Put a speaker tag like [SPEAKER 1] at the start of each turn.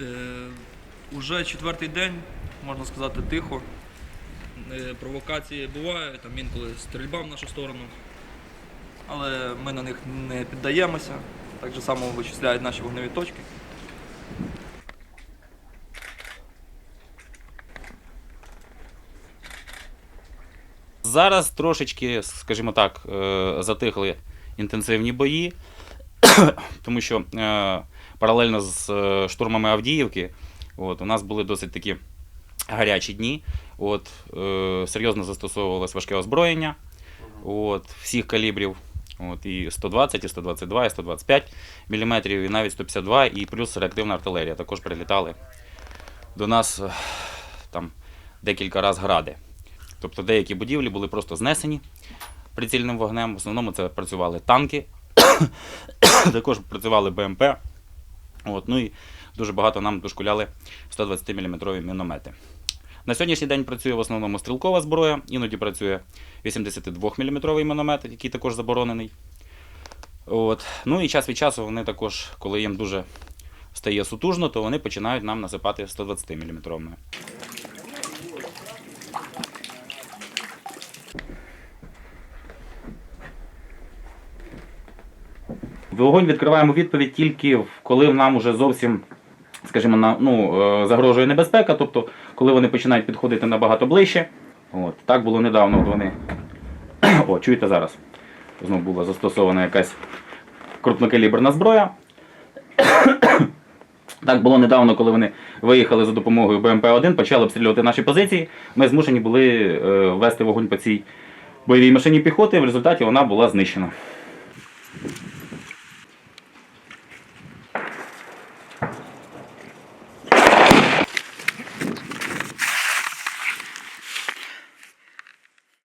[SPEAKER 1] Е, Уже четвертий день, можна сказати, тихо. Е, провокації бувають, там інколи стрільба в нашу сторону, але ми на них не піддаємося. Так же само вичисляють наші вогневі точки.
[SPEAKER 2] Зараз трошечки, скажімо так, е, затихли інтенсивні бої, тому що е, паралельно з е, штурмами Авдіївки от, у нас були досить такі гарячі дні. От, серйозно застосовувалось важке озброєння от, всіх калібрів. От, і 120, і 122, і 125 мм, і навіть 152, і плюс реактивна артилерія. Також прилітали до нас там декілька разів гради. Тобто деякі будівлі були просто знесені прицільним вогнем. В основному це працювали танки, також працювали БМП. От, ну і дуже багато нам дошкуляли 120 мм міномети. На сьогоднішній день працює в основному стрілкова зброя, іноді працює 82 мм міномет, який також заборонений. От. Ну і час від часу вони також, коли їм дуже стає сутужно, то вони починають нам насипати 120 мм. Вогонь відкриваємо відповідь тільки коли нам уже зовсім, скажімо, на, ну, е, загрожує небезпека, тобто коли вони починають підходити набагато ближче. От, так було недавно. От вони. О, чуєте зараз? Знову була застосована якась крупнокаліберна зброя. Так було недавно, коли вони виїхали за допомогою БМП-1, почали обстрілювати наші позиції. Ми змушені були е, вести вогонь по цій бойовій машині піхоти. В результаті вона була знищена.